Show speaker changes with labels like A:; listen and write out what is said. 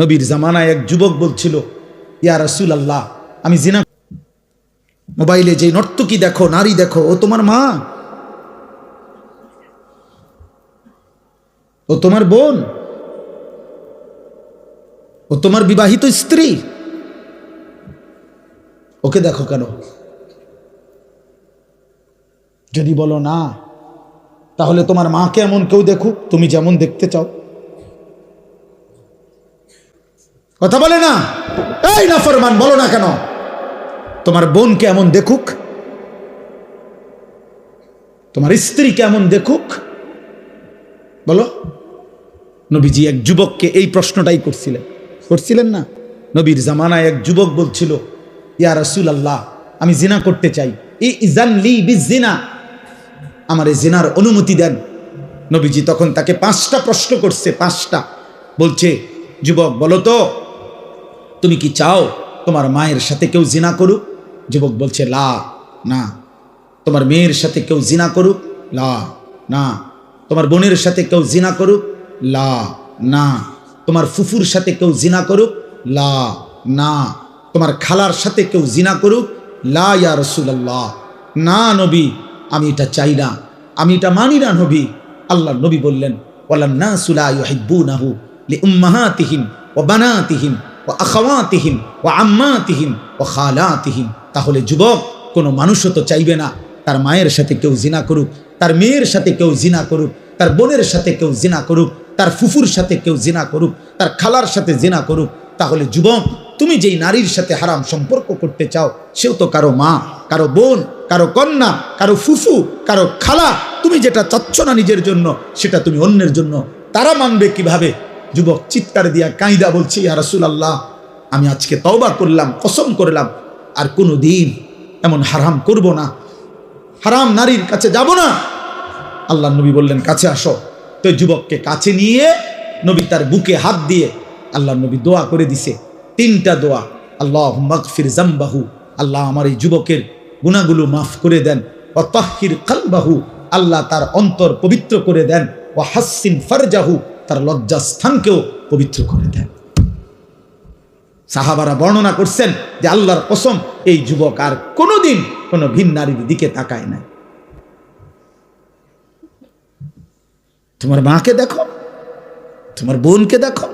A: নবীর জামানায় এক যুবক বলছিল, ইয়া রাসুল আল্লাহ আমি জিনা মোবাইলে যে নর্তকী দেখো, নারী দেখো, ও তোমার মা। ও তোমার বোন। ও তোমার বিবাহিত স্ত্রী। ওকে দেখো কেন? যদি বলো না, তাহলে তোমার মাকে এমন কেউ দেখুক, তুমি যেমন দেখতে চাও। কথা বলে না? এই না ফরমান বলো না কেন? তোমার বোনকে এমন দেখুক? তোমার স্ত্রী কেমন দেখুক? বলো। নবীজি এক যুবককে এই প্রশ্নটাই করছিলেন। করছিলেন না? নবীর জামানায় এক যুবক বলছিল, ইয়া রাসুল আল্লাহ আমি জিনা করতে চাই। ই ইজান লি জিনা আমার এই জিনার অনুমতি দেন। নবীজি তখন তাকে পাঁচটা প্রশ্ন করছে, পাঁচটা। বলছে, যুবক, বলো তো তুমি কি চাও তোমার মায়ের সাথে কেউ জিনা করুক? যুবক বলছে, লা, না। তোমার মেয়ের সাথে কেউ জিনা করুক? লা, না। তোমার বোনের সাথে কেউ জিনা করুক? লা, না। তোমার ফুফুর সাথে কেউ জিনা করুক? লা, না। তোমার খালার সাথে কেউ জিনা করুক? লা, ইয়া রসুল্লাহ না, নবী, আমি এটা চাই না। আমি এটা মানি না, নবী। আল্লাহ নবী বললেন ওয়ালান না সুলা ইউহিব্বুনাহু লিউম্মাহাতিহিম ওয়া বানাতিহিম। ও আখাওয়াতিহিম ও আম্মাতিহিম ও খালাতিহিম। তাহলে যুবক, কোনো মানুষও তো চাইবে না। তার মায়ের সাথে কেউ জিনা করুক, তার মেয়ের সাথে কেউ জিনা করুক, তার বোনের সাথে কেউ জিনা করুক, তার ফুফুর সাথে কেউ জিনা করুক, তার খালার সাথে জিনা করুক। তাহলে যুবক, তুমি যেই নারীর সাথে হারাম সম্পর্ক করতে চাও, সেও তো কারও মা, কারও বোন, কারও কন্যা, কারও ফুফু, কারও খালা। তুমি যেটা চাচ্ছ না নিজের জন্য, সেটা তুমি অন্যের জন্য। তারা মানবে কীভাবে? যুবক চিৎকার দিয়া কাঁদা বলছি, ইয়া রাসূল আল্লাহ আমি আজকে তওবা করলাম, কসম করলাম, আর কোনো দিন এমন হারাম করব না। হারাম নারীর কাছে যাব না। আল্লাহ নবী বললেন, কাছে আসো। তো যুবককে কাছে নিয়ে নবী তার বুকে হাত দিয়ে আল্লাহ নবী দোয়া করে দিছে, তিনটা দোয়া। আল্লাহ মগফির জাম্বাহু আল্লাহ আমার এই যুবকের গুণাগুলো মাফ করে দেন। ও তাহির কালবাহু, আল্লাহ তার অন্তর পবিত্র করে দেন। ও হাসিন ফারজাহু তার লজ্জাস্থানকেও পবিত্র করে দেন। সাহাবারা বর্ণনা করছেন যে আল্লাহর কসম, এই যুবক আর কোনোদিন কোনো ভিন নারীর দিকে তাকায় নাই। তোমার মাকে দেখো, তোমার বোনকে দেখো